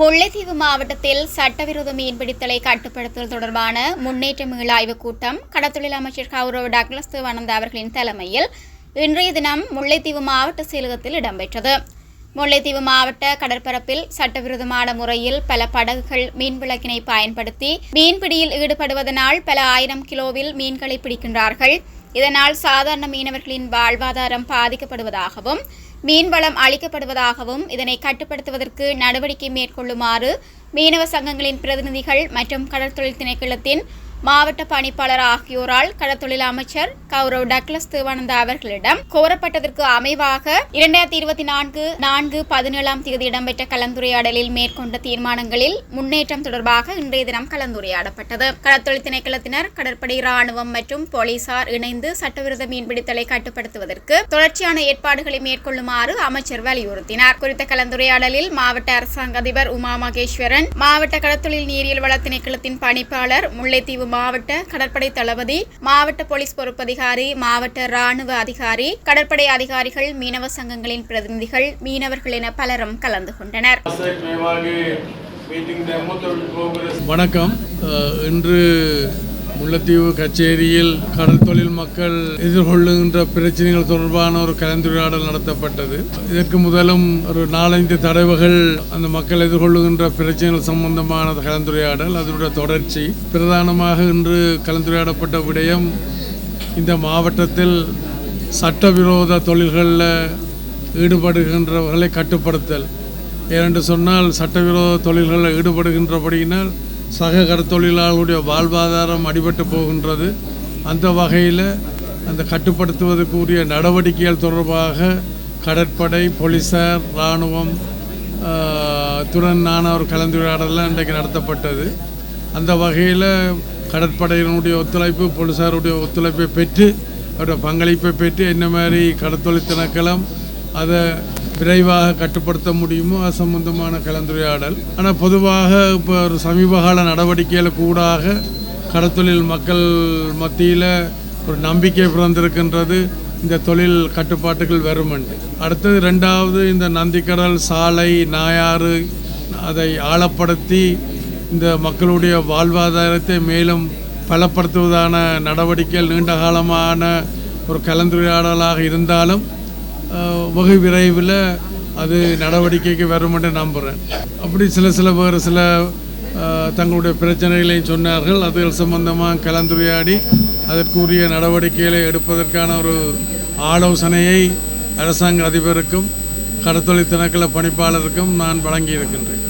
முல்லைத்தீவு மாவட்டத்தில் சட்டவிரோத மீன்பிடித்தலை கட்டுப்படுத்துதல் தொடர்பான முன்னேற்ற மீளாய்வு கூட்டம் கடத்தொழில் அமைச்சர் கௌரவ டக்ளஸ் தேவானந்தா அவர்களின் தலைமையில் இன்றைய தினம் முல்லைத்தீவு மாவட்ட செயலகத்தில் இடம்பெற்றது. முல்லைத்தீவு மாவட்ட கடற்பரப்பில் சட்டவிரோதமான முறையில் பல படகுகள் மீன் விளக்கினை பயன்படுத்தி மீன்பிடியில் ஈடுபடுவதனால் பல ஆயிரம் கிலோவில் மீன்களை பிடிக்கின்றார்கள். இதனால் சாதாரண மீனவர்களின் வாழ்வாதாரம் பாதிக்கப்படுவதாகவும் மீன்வளம் அளிக்கப்படுவதாகவும் இதனை கட்டுப்படுத்துவதற்கு நடவடிக்கை மேற்கொள்ளுமாறு மீனவ சங்கங்களின் பிரதிநிதிகள் மற்றும் கடற்தொழில் திணைக்களத்தின் மாவட்ட பணிப்பாளர் ஆகியோரால் கடற்தொழில் அமைச்சர் கௌரவ் டக்ளஸ் திருவானந்தா அவர்களிடம் கோரப்பட்டதற்கு அமைவாக இரண்டாயிரத்தி இருபத்தி நான்கு நான்கு பதினேழாம் தேதி இடம்பெற்ற கலந்துரையாடலில் மேற்கொண்ட தீர்மானங்களில் முன்னேற்றம் தொடர்பாக இன்றைய தினம் கலந்துரையாடப்பட்டது. கடத்தொழில் திணைக்களத்தினர் கடற்படை ராணுவம் மற்றும் போலீசார் இணைந்து சட்டவிரோத மீன்பிடித்தலை கட்டுப்படுத்துவதற்கு தொடர்ச்சியான ஏற்பாடுகளை மேற்கொள்ளுமாறு அமைச்சர் வலியுறுத்தினார். குறித்த கலந்துரையாடலில் மாவட்ட அரசாங்க அதிபர் உமா மகேஸ்வரன் மாவட்ட கடற்தொழில் நீரியல் வள திணைக்களத்தின் பணிப்பாளர் முல்லைத்தீவு மாவட்ட கடற்படை தளபதி மாவட்ட போலீஸ் பொறுப்பதிகாரி மாவட்ட ராணுவ அதிகாரி கடற்படை அதிகாரிகள் மீனவ சங்கங்களின் பிரதிநிதிகள் மீனவர்கள் என பலரும் கலந்து கொண்டனர். வணக்கம். இன்று முல்லைத்தீவு கச்சேரியில் கடல் தொழில் மக்கள் எதிர்கொள்ளுகின்ற பிரச்சனைகள் தொடர்பான ஒரு கலந்துரையாடல் நடத்தப்பட்டது. இதற்கு முதலும் ஒரு நாலஞ்சு தடவைகள் அந்த மக்கள் எதிர்கொள்ளுகின்ற பிரச்சனைகள் சம்பந்தமான கலந்துரையாடல் அதனுடைய தொடர்ச்சி. பிரதானமாக இன்று கலந்துரையாடப்பட்ட விடயம் இந்த மாவட்டத்தில் சட்டவிரோத தொழில்களில் ஈடுபடுகின்றவர்களை கட்டுப்படுத்தல். ஏனென்று சொன்னால் சட்டவிரோத தொழில்களில் ஈடுபடுகின்றபடியினால் சக கடத்தொழிலாளர்களுடைய வாழ்வாதாரம் அடிபட்டு போகின்றது. அந்த வகையில் அந்த கட்டுப்படுத்துவதற்குரிய நடவடிக்கைகள் தொடர்பாக கடற்படை போலீஸார் இராணுவம் துடன் துடனான ஒரு கலந்துரையாடலாம் இன்றைக்கு நடத்தப்பட்டது. அந்த வகையில் கடற்படையினுடைய ஒத்துழைப்பு போலீசாருடைய ஒத்துழைப்பை பெற்று அவருடைய பங்களிப்பை பெற்று என்ன மாதிரி கடத்தொழில் திணைக்களம் அதை விரைவாக கட்டுப்படுத்த முடியுமோ அது சம்பந்தமான கலந்துரையாடல். ஆனால் பொதுவாக இப்போ ஒரு சமீபகால நடவடிக்கையில் கூடாக கடத்தொழில் மக்கள் மத்தியில் ஒரு நம்பிக்கை பிறந்திருக்கின்றது. இந்த தொழில் கட்டுப்பாட்டுகள் வருமென்று அடுத்தது ரெண்டாவது இந்த நந்திக்கடல் சாலை நாயாறு அதை ஆழப்படுத்தி இந்த மக்களுடைய வாழ்வாதாரத்தை மேலும் பலப்படுத்துவதான நடவடிக்கைகள் நீண்ட காலமான ஒரு கலந்துரையாடலாக இருந்தாலும் வகை விரைவில் அது நடவடிக்கைக்கு வரும் என்று நம்புகிறேன் அப்படி சில சில வேறு சில தங்களுடைய பிரச்சனைகளையும் சொன்னார்கள். அதுகள் சம்பந்தமாக கலந்துரையாடி அதற்குரிய நடவடிக்கைகளை எடுப்பதற்கான ஒரு ஆலோசனையை அரசாங்க அதிபருக்கும் கடத்தொழில் திணக்கல பணிப்பாளருக்கும் நான் வழங்கியிருக்கின்றேன்.